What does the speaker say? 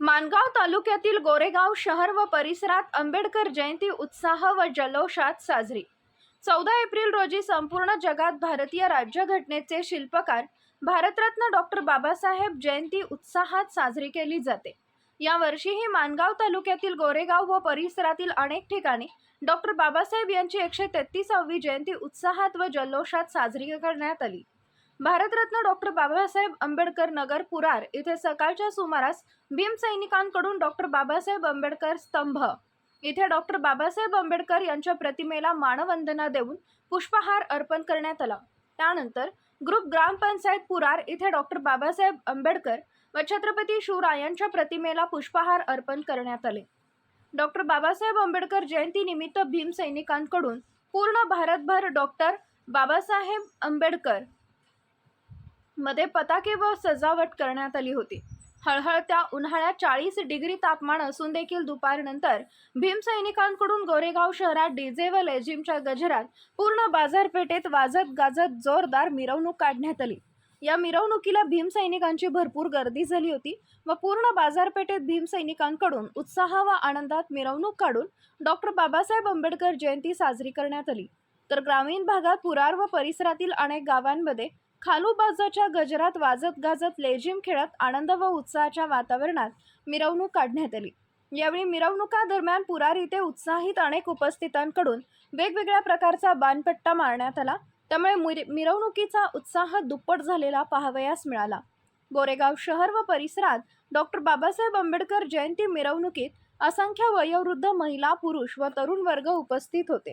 मानगाव तालुक्यातील गोरेगाव शहर व परिसरात आंबेडकर जयंती उत्साह व जल्लोषात साजरी. चौदा एप्रिल रोजी संपूर्ण जगात भारतीय राज्यघटनेचे शिल्पकार भारतरत्न डॉक्टर बाबासाहेब जयंती उत्साहात साजरी केली जाते. यावर्षीही मानगाव तालुक्यातील गोरेगाव व परिसरातील अनेक ठिकाणी डॉक्टर बाबासाहेब यांची एकशे तेहतीसावी जयंती उत्साहात व जल्लोषात साजरी करण्यात आली. भारतरत्न डॉक्टर बाबासाहेब आंबेडकर नगर पुरार इथे सकाळच्या सुमारास भीम सैनिकांकडून डॉक्टर बाबासाहेब आंबेडकर स्तंभ. इथे डॉक्टर बाबासाहेब आंबेडकर यांच्या प्रतिमेला मानवंदना देऊन पुष्पहार अर्पण करण्यात आला. त्यानंतर ग्रुप ग्रामपंचायत पुरार इथे डॉक्टर बाबासाहेब आंबेडकर व छत्रपती शिवरायांच्या प्रतिमेला पुष्पहार अर्पण करण्यात आले. डॉक्टर बाबासाहेब आंबेडकर जयंतीनिमित्त भीमसैनिकांकडून भीम सैनिकांकडून पूर्ण भारतभर डॉक्टर बाबासाहेब आंबेडकर मध्ये पताके व सजावट करण्यात आली होती. हळहळत्या उन्हाळ्यात चाळीस डिग्री तापमान असून देखील दुपारनंतर भीमसैनिकांकडून गोरेगाव शहरात डीजे व लेझिमच्या गजरात पूर्ण बाजारपेठेत वाजत गाजत जोरदार मिरवणूक काढण्यात आली. या मिरवणुकीला भीमसैनिकांची भरपूर गर्दी झाली होती व पूर्ण बाजारपेठेत भीमसैनिकांकडून उत्साह व आनंदात मिरवणूक काढून डॉक्टर बाबासाहेब आंबेडकर जयंती साजरी करण्यात आली. तर ग्रामीण भागात पुरार व परिसरातील अनेक गावांमध्ये खालूबाजाच्या गजरात वाजत गाजत लेझिम खेळत आनंद व उत्साहाच्या वातावरणात मिरवणूक काढण्यात आली. यावेळी मिरवणुकादरम्यान पुरारी ते उत्साहित अनेक उपस्थितांकडून वेगवेगळ्या प्रकारचा बाणपट्टा मारण्यात आला. त्यामुळे मिर- मिरवणुकीचा उत्साह दुप्पट झालेला पाहावयास मिळाला. गोरेगाव शहर व परिसरात डॉक्टर बाबासाहेब आंबेडकर जयंती मिरवणुकीत असंख्य वयोवृद्ध महिला पुरुष व तरुण वर्ग उपस्थित होते.